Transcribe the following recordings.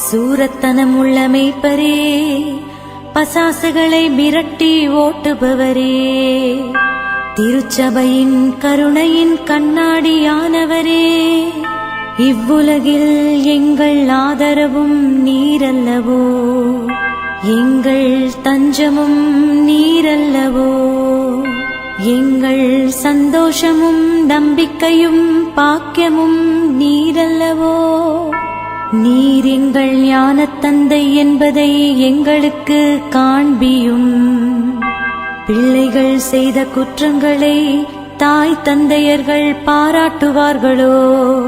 சூரத்தனம் உள்ள மெய்ப்பரே பசாசுகளை மிரட்டி ஓட்டுபவரே. திருச்சபையின் கருணையின் கண்ணாடியானவரே இவ்வுலகில் எங்கள் ஆதரவும் நீரல்லவோ? எங்கள் தஞ்சமும் நீரல்லவோ? எங்கள் சந்தோஷமும் நம்பிக்கையும் பாக்கியமும் நீரல்லவோ? நீர் எங்கள் ஞான தந்தை என்பதை எங்களுக்கு காண்பியும். பிள்ளைகள் செய்த குற்றங்களை தாய் தந்தையர்கள் பாராட்டுவார்களோ?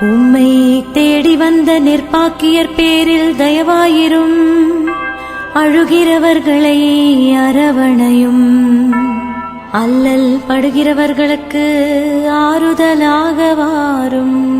உம்மை தேடி வந்த நிற்பாக்கியர் பேரில் தயவாயிரும். அழுகிறவர்களை அரவணையும். அல்லல் படுகிறவர்களுக்கு ஆறுதலாக வாரும்.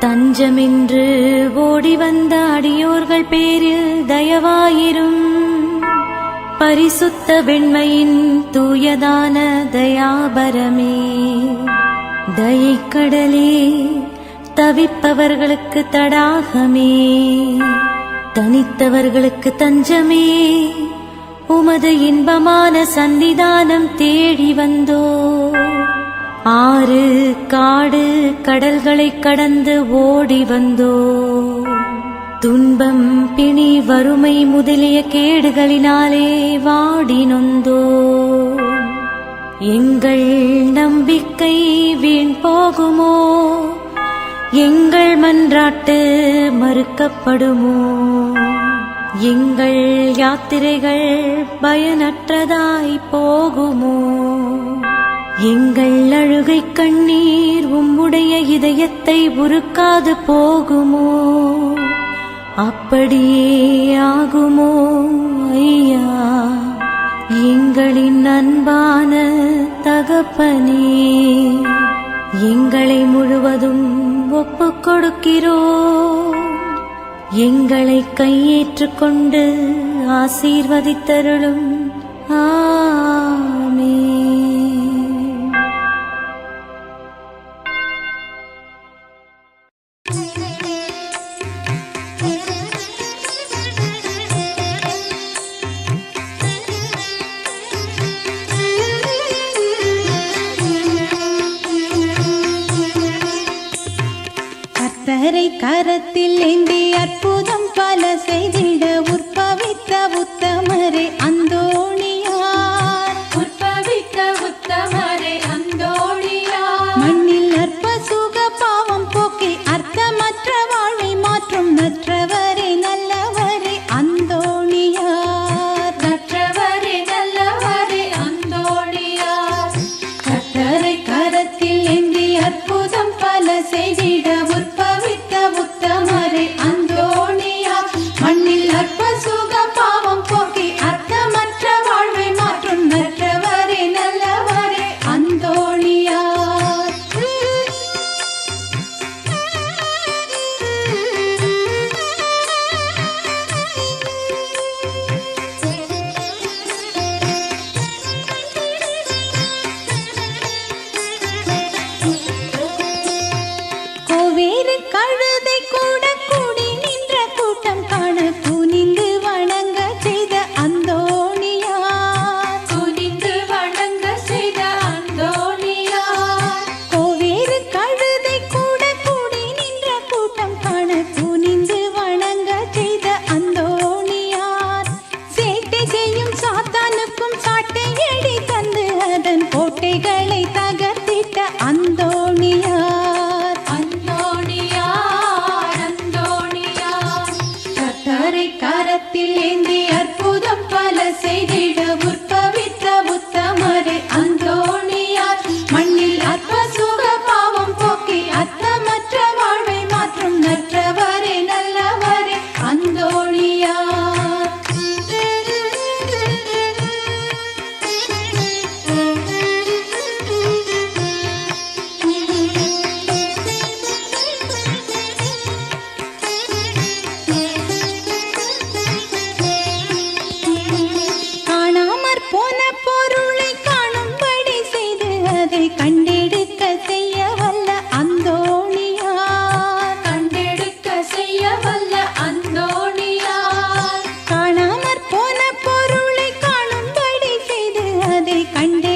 தஞ்சமின்று ஓடி வந்த அடியோர்கள் பேரில் தயவாயிரும். பரிசுத்த வெண்மையின் தூயதான தயாபரமே. தயைக்கடலே தவிப்பவர்களுக்கு தடாகமே. தனித்தவர்களுக்கு தஞ்சமே. உமது இன்பமான சன்னிதானம் தேடி வந்தோ ஆறு காடு கடல்களை கடந்து ஓடி வந்தோ. துன்பம் பிணி வறுமை முதலிய கேடுகளினாலே வாடி நொந்தோ. எங்கள் நம்பிக்கை வீண் போகுமோ? எங்கள் மன்றாட்டு மறுக்கப்படுமோ? எங்கள் யாத்திரைகள் பயனற்றதாய் போகுமோ? எங்கள் அழுகை கண்ணீர் உம்முடைய இதயத்தை உருக்காது போகுமோ? அப்படியே ஆகுமோ ஐயா? எங்களின் அன்பான தகப்பனே எங்களை முழுவதும் ஒப்பு கொடுக்கிறோ? எங்களை கையேற்றுக்கொண்டு ஆசீர்வதித்தருளும். ஆ கண்டு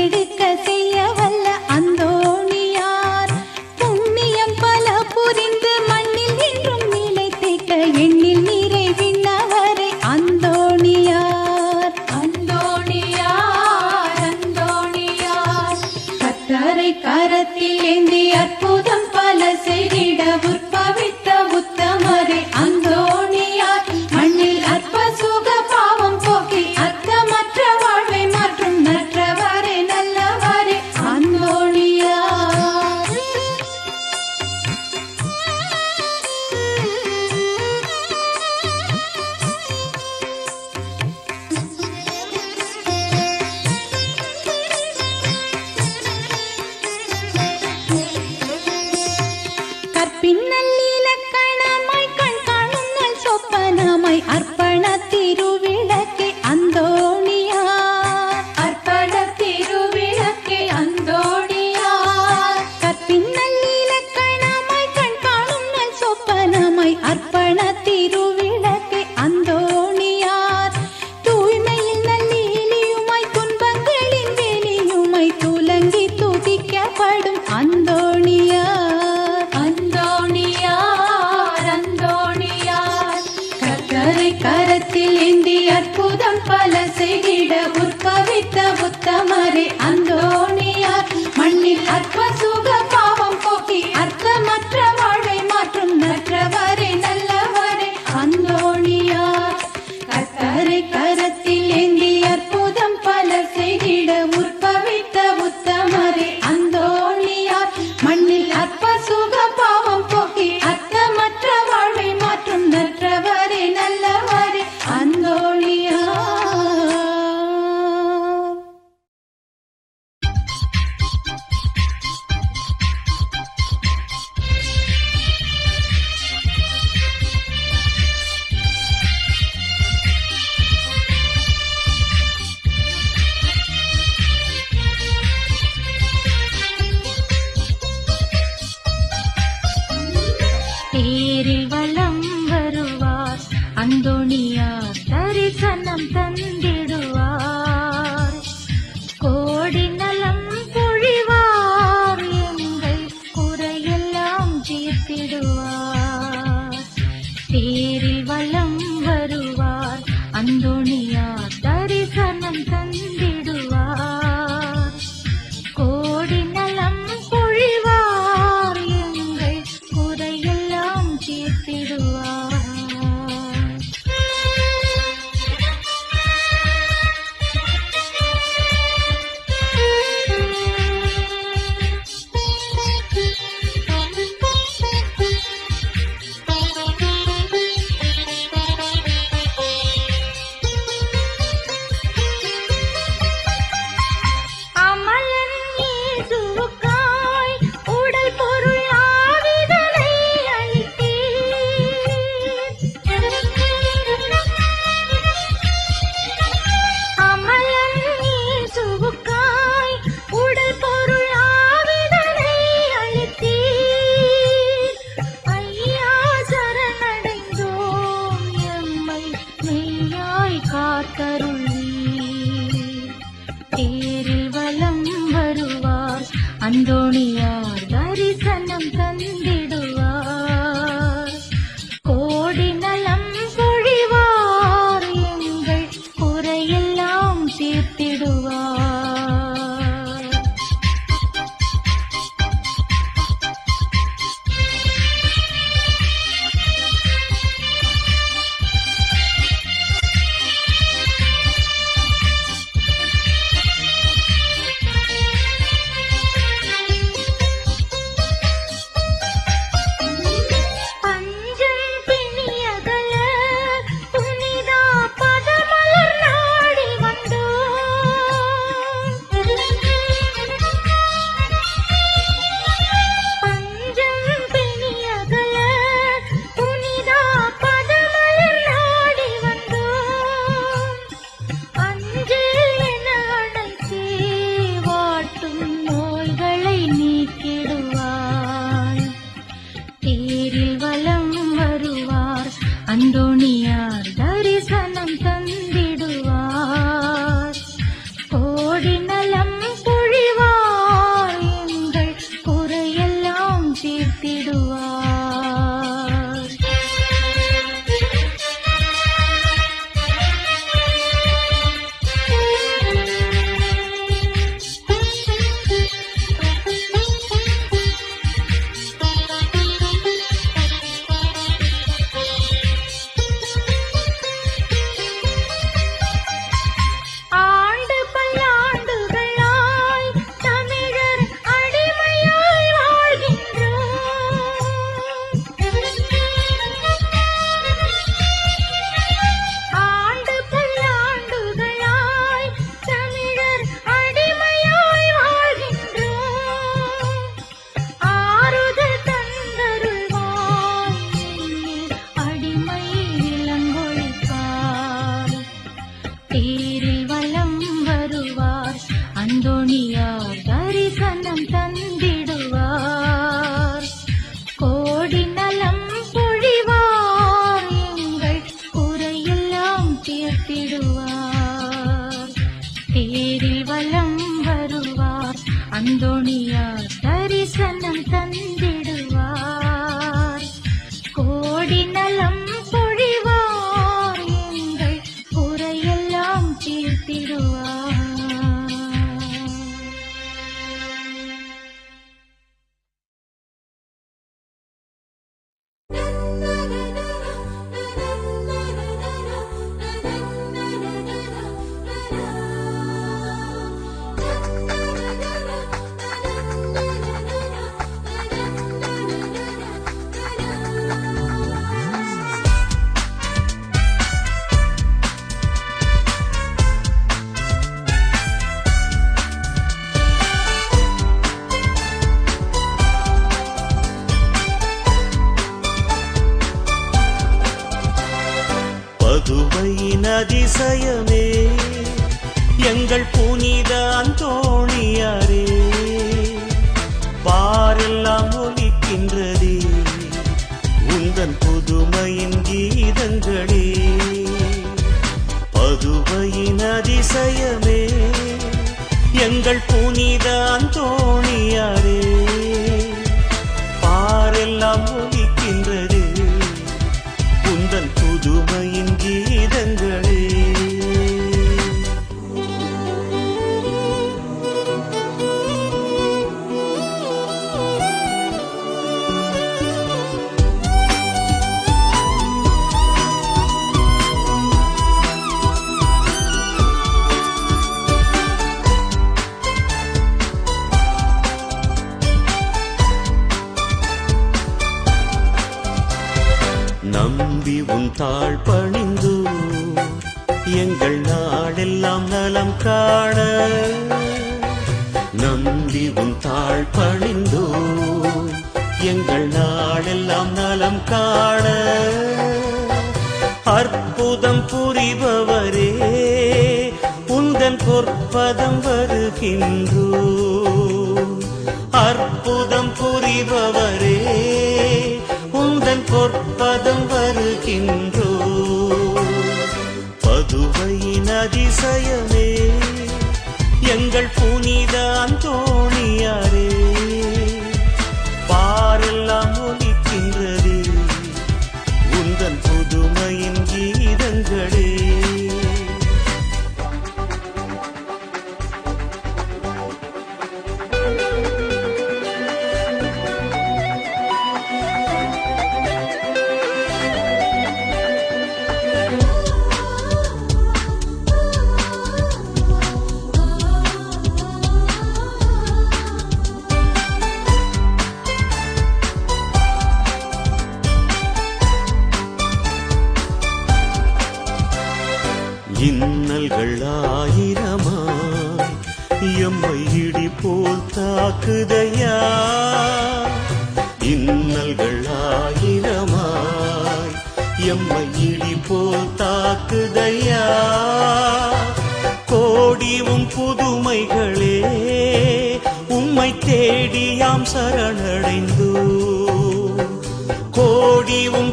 trabajando எங்கள் புனித அந்தோணியாரே. பாரெல்லாம் ஒலிக்கின்றதே. உந்தன் புதுமையின் கீதங்களே. பதுவையின் அதிசயமே எங்கள் நாளெல்லாம் நலம் காண அற்புதம் புரிபவரே உந்தன் பொற்பதம் வருகின்றோ. அற்புதம் புரிபவரே உந்தன் பொற்பதம் வருகின்றோ. பதுவையின் அதிசயமே எங்கள் புனிதான் தோணியாரே இன்னல்கள் ஆயிரமாய் எம்மை இடி போல் தாக்குதையா? இன்னல்கள் ஆயிரமாய் எம்மை இடி போல் தாக்குதையா கோடிவும் புதுமைகளே உம்மை தேடியாம் சரணடைந்தோ?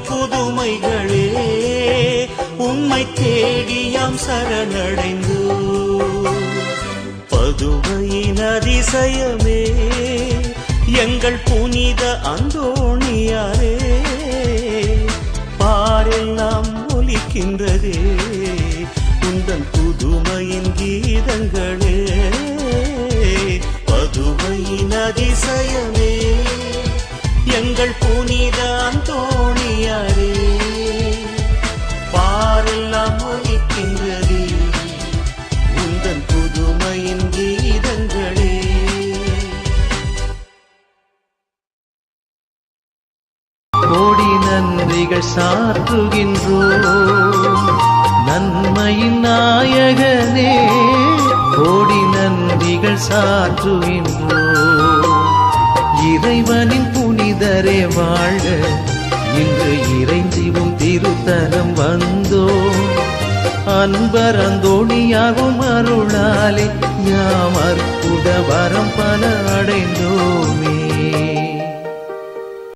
புதுமைகளே உம்மை தேடி நாம் சரணடைந்து பதுவையின் அதிசயமே. எங்கள் புனித அந்தோணியாரே பாரில் நாம் ஒலிக்கின்றதே. உந்தன் புதுமையின் கீதங்களே பதுவையின் அதிசயமே. எங்கள் புனித அந்தோணி நன்றிகள் சாற்றுகின்றோம். நன்மையின் நாயகனே கோடி நன்றிகள் சாற்றுகின்றோம். இறைவனின் புனிதரே வாழ இன்று இறைஞ்சிவும் திருத்தலம் வந்தோம். அன்பரந்தோணியாகும் அருளாலே யாம் அற்புத வரம் பல அடைந்தோமே.